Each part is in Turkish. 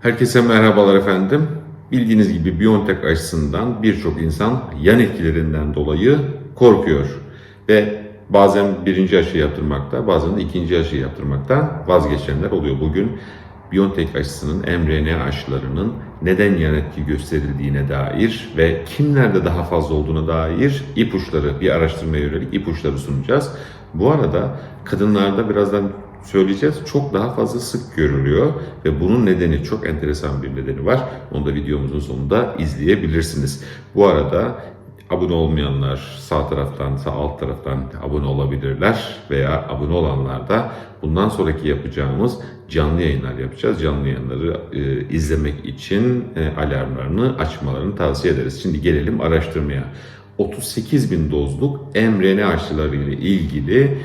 Herkese merhabalar efendim. Bildiğiniz gibi Biontech aşısından birçok insan yan etkilerinden dolayı korkuyor. Ve bazen birinci aşı yaptırmakta, bazen de ikinci aşı yaptırmaktan vazgeçenler oluyor. Bugün Biontech aşısının mRNA aşılarının neden yan etki gösterildiğine dair ve kimlerde daha fazla olduğuna dair ipuçları, bir araştırmaya yönelik ipuçları sunacağız. Bu arada kadınlarda birazdan söyleyeceğiz çok daha fazla sık görülüyor ve bunun nedeni çok enteresan bir nedeni var. Onu da videomuzun sonunda izleyebilirsiniz. Bu arada abone olmayanlar sağ taraftan sağ alt taraftan abone olabilirler veya abone olanlar da bundan sonraki yapacağımız canlı yayınlar yapacağız. Canlı yayınları e, izlemek için e, alarmlarını açmalarını tavsiye ederiz. Şimdi gelelim araştırmaya. 38 bin dozluk mRNA aşıları ile ilgili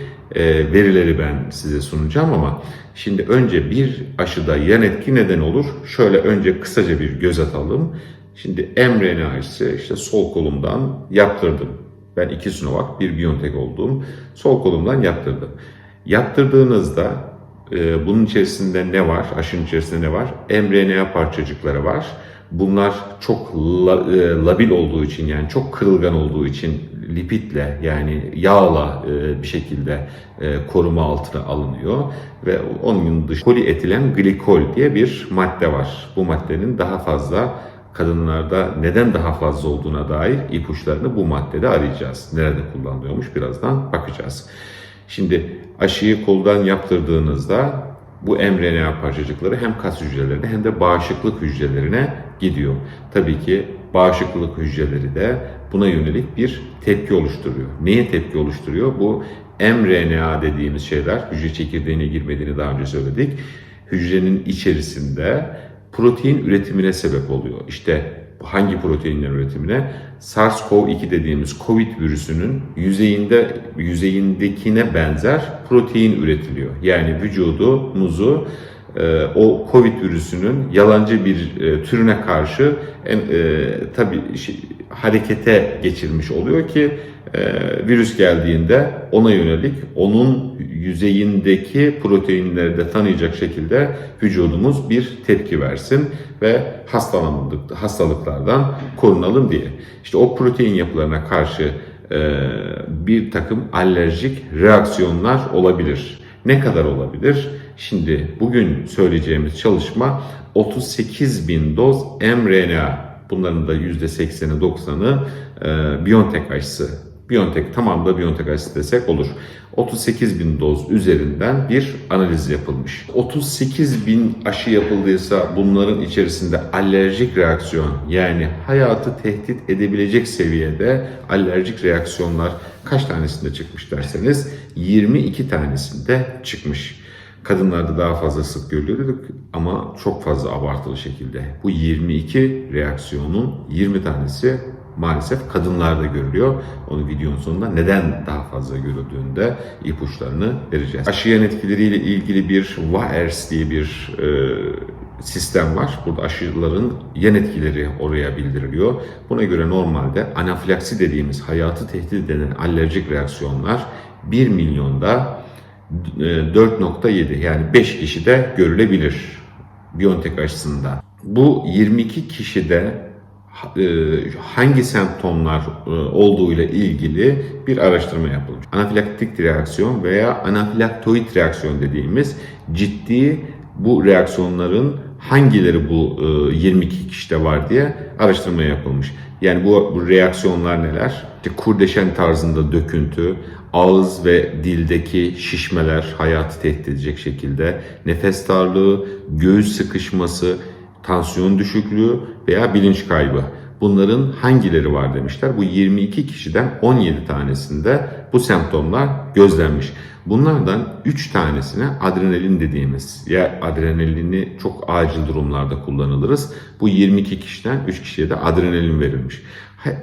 verileri ben size sunacağım ama şimdi önce bir aşıda yan etki neden olur? Şöyle önce kısaca bir göz atalım. Şimdi mRNA aşısı işte sol kolumdan yaptırdım. Ben iki Sinovac, bir BioNTech olduğum sol kolumdan yaptırdım. Yaptırdığınızda e, bunun içerisinde ne var? Aşının içerisinde ne var? mRNA parçacıkları var. Bunlar çok la, e, labil olduğu için yani çok kırılgan olduğu için lipidle yani yağla e, bir şekilde e, koruma altına alınıyor ve onun dışı polietilen glikol diye bir madde var. Bu maddenin daha fazla kadınlarda neden daha fazla olduğuna dair ipuçlarını bu maddede arayacağız. Nerede kullanılıyormuş birazdan bakacağız. Şimdi aşıyı koldan yaptırdığınızda bu mRNA parçacıkları hem kas hücrelerine hem de bağışıklık hücrelerine gidiyor. Tabii ki bağışıklık hücreleri de buna yönelik bir tepki oluşturuyor. Neye tepki oluşturuyor? Bu mRNA dediğimiz şeyler, hücre çekirdeğine girmediğini daha önce söyledik. Hücrenin içerisinde protein üretimine sebep oluyor. İşte hangi proteinler üretimine? SARS-CoV-2 dediğimiz COVID virüsünün yüzeyinde yüzeyindekine benzer protein üretiliyor. Yani vücudumuzu e, o COVID virüsünün yalancı bir e, türüne karşı en, e, tabii şey, harekete geçirmiş oluyor ki e, virüs geldiğinde ona yönelik onun yüzeyindeki proteinleri de tanıyacak şekilde vücudumuz bir tepki versin ve hastalandık, hastalıklardan korunalım diye. İşte o protein yapılarına karşı e, bir takım alerjik reaksiyonlar olabilir. Ne kadar olabilir? Şimdi bugün söyleyeceğimiz çalışma 38 bin doz mRNA bunların da %80'i 90'ı e, BioNTech aşısı BioNTech tamam da BioNTech aşısı desek olur. 38 bin doz üzerinden bir analiz yapılmış. 38 bin aşı yapıldıysa bunların içerisinde alerjik reaksiyon yani hayatı tehdit edebilecek seviyede alerjik reaksiyonlar kaç tanesinde çıkmış derseniz 22 tanesinde çıkmış. Kadınlarda daha fazla sık görülüyorduk ama çok fazla abartılı şekilde. Bu 22 reaksiyonun 20 tanesi maalesef kadınlarda görülüyor. Onu videonun sonunda neden daha fazla görüldüğünde ipuçlarını vereceğiz. Aşı etkileriyle ilgili bir VAERS diye bir e, sistem var. Burada aşıların yan etkileri oraya bildiriliyor. Buna göre normalde anafilaksi dediğimiz hayatı tehdit eden alerjik reaksiyonlar 1 milyonda 4.7 yani 5 kişide görülebilir Biontech aşısında. Bu 22 kişide hangi semptomlar olduğuyla ilgili bir araştırma yapılmış. Anafilaktik reaksiyon veya anafilaktoid reaksiyon dediğimiz ciddi bu reaksiyonların hangileri bu 22 kişide var diye araştırma yapılmış. Yani bu, bu reaksiyonlar neler? İşte kurdeşen tarzında döküntü, ağız ve dildeki şişmeler hayatı tehdit edecek şekilde, nefes darlığı, göğüs sıkışması, tansiyon düşüklüğü veya bilinç kaybı. Bunların hangileri var demişler. Bu 22 kişiden 17 tanesinde bu semptomlar gözlenmiş. Bunlardan 3 tanesine adrenalin dediğimiz ya adrenalini çok acil durumlarda kullanılırız. Bu 22 kişiden 3 kişiye de adrenalin verilmiş.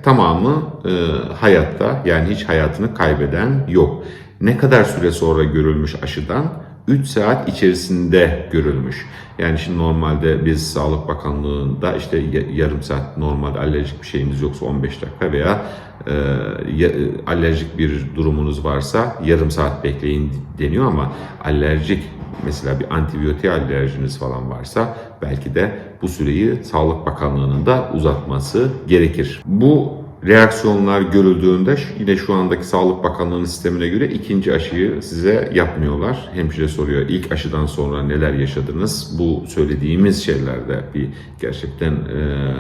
Tamamı e, hayatta yani hiç hayatını kaybeden yok. Ne kadar süre sonra görülmüş aşıdan? 3 saat içerisinde görülmüş. Yani şimdi normalde biz Sağlık Bakanlığı'nda işte yarım saat normalde alerjik bir şeyiniz yoksa 15 dakika veya e, alerjik bir durumunuz varsa yarım saat bekleyin deniyor ama alerjik mesela bir antibiyotik alerjiniz falan varsa belki de bu süreyi Sağlık Bakanlığı'nın da uzatması gerekir. Bu reaksiyonlar görüldüğünde yine şu andaki Sağlık Bakanlığı'nın sistemine göre ikinci aşıyı size yapmıyorlar. Hemşire soruyor ilk aşıdan sonra neler yaşadınız? Bu söylediğimiz şeylerde bir gerçekten e,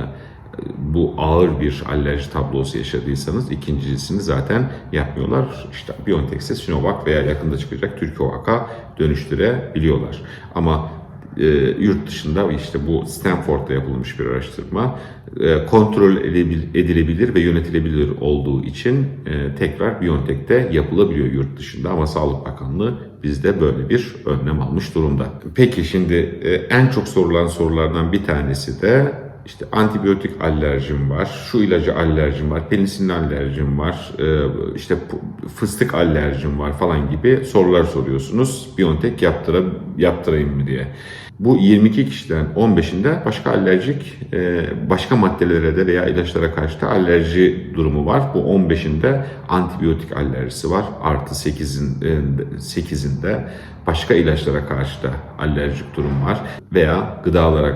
bu ağır bir alerji tablosu yaşadıysanız ikincisini zaten yapmıyorlar. İşte BioNTech ise Sinovac veya yakında çıkacak Türkovac'a dönüştürebiliyorlar. Ama e, yurt dışında işte bu Stanford'da yapılmış bir araştırma e, kontrol edilebilir ve yönetilebilir olduğu için e, tekrar BioNTech'te yapılabiliyor yurt dışında ama Sağlık Bakanlığı bizde böyle bir önlem almış durumda. Peki şimdi e, en çok sorulan sorulardan bir tanesi de işte antibiyotik alerjim var, şu ilacı alerjim var, penisilin alerjim var, e, işte fıstık alerjim var falan gibi sorular soruyorsunuz. Biontech yaptıra, yaptırayım mı diye. Bu 22 kişiden 15'inde başka alerjik, e, başka maddelere de veya ilaçlara karşı da alerji durumu var. Bu 15'inde antibiyotik alerjisi var. Artı 8'in, e, 8'inde başka ilaçlara karşı da alerjik durum var. Veya gıdalara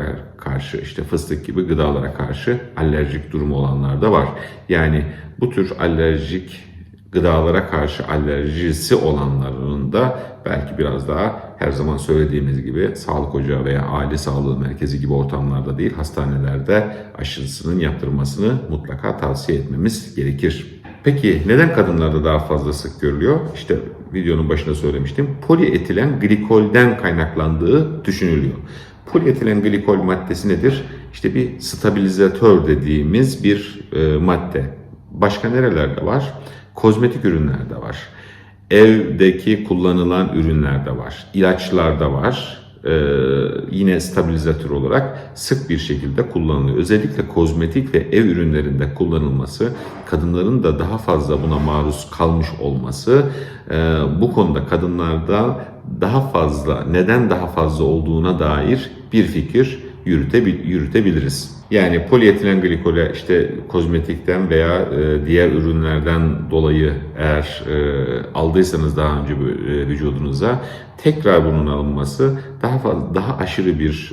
karşı işte fıstık gibi gıdalara karşı alerjik durumu olanlar da var. Yani bu tür alerjik gıdalara karşı alerjisi olanların da belki biraz daha her zaman söylediğimiz gibi sağlık ocağı veya aile sağlığı merkezi gibi ortamlarda değil hastanelerde aşısının yaptırmasını mutlaka tavsiye etmemiz gerekir. Peki neden kadınlarda daha fazla sık görülüyor? İşte videonun başında söylemiştim. Polietilen glikolden kaynaklandığı düşünülüyor. Polietilen glikol maddesi nedir? İşte bir stabilizatör dediğimiz bir e, madde. Başka nerelerde var? Kozmetik ürünlerde var. Evdeki kullanılan ürünlerde var. ilaçlarda var. Ee, yine stabilizatör olarak sık bir şekilde kullanılıyor. Özellikle kozmetik ve ev ürünlerinde kullanılması, kadınların da daha fazla buna maruz kalmış olması, e, bu konuda kadınlarda daha fazla, neden daha fazla olduğuna dair bir fikir yürütebil- yürütebiliriz. Yani polietilen glikole işte kozmetikten veya e, diğer ürünlerden dolayı eğer e, aldıysanız daha önce e, vücudunuza tekrar bunun alınması daha fazla daha aşırı bir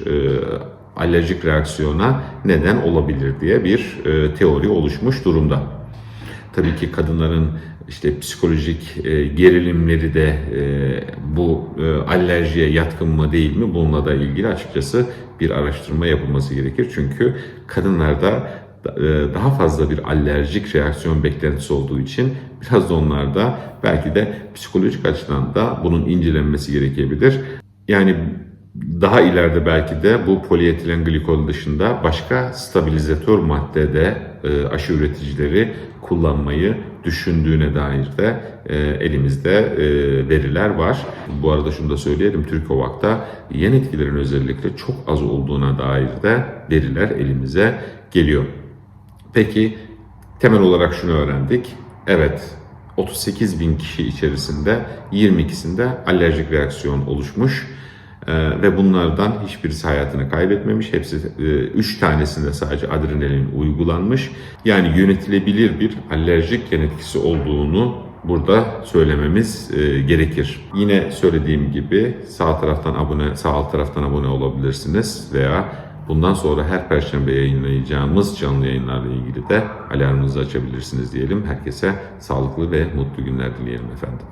alerjik reaksiyona neden olabilir diye bir teori oluşmuş durumda. Tabii ki kadınların işte psikolojik e, gerilimleri de e, bu e, alerjiye yatkın mı değil mi bununla da ilgili açıkçası bir araştırma yapılması gerekir. Çünkü kadınlarda e, daha fazla bir alerjik reaksiyon beklentisi olduğu için biraz da onlarda belki de psikolojik açıdan da bunun incelenmesi gerekebilir. Yani daha ileride belki de bu polietilen glikol dışında başka stabilizatör madde de e, aşı üreticileri kullanmayı düşündüğüne dair de e, elimizde e, veriler var. Bu arada şunu da söyleyelim, Türkovak'ta yan etkilerin özellikle çok az olduğuna dair de veriler elimize geliyor. Peki temel olarak şunu öğrendik. Evet 38 bin kişi içerisinde 22'sinde alerjik reaksiyon oluşmuş. Ee, ve bunlardan hiçbirisi hayatını kaybetmemiş. Hepsi 3 tanesinde sadece adrenalin uygulanmış. Yani yönetilebilir bir alerjik yan etkisi olduğunu burada söylememiz e, gerekir. Yine söylediğim gibi sağ taraftan abone, sağ alt taraftan abone olabilirsiniz veya bundan sonra her perşembe yayınlayacağımız canlı yayınlarla ilgili de alarmınızı açabilirsiniz diyelim. Herkese sağlıklı ve mutlu günler dileyelim efendim.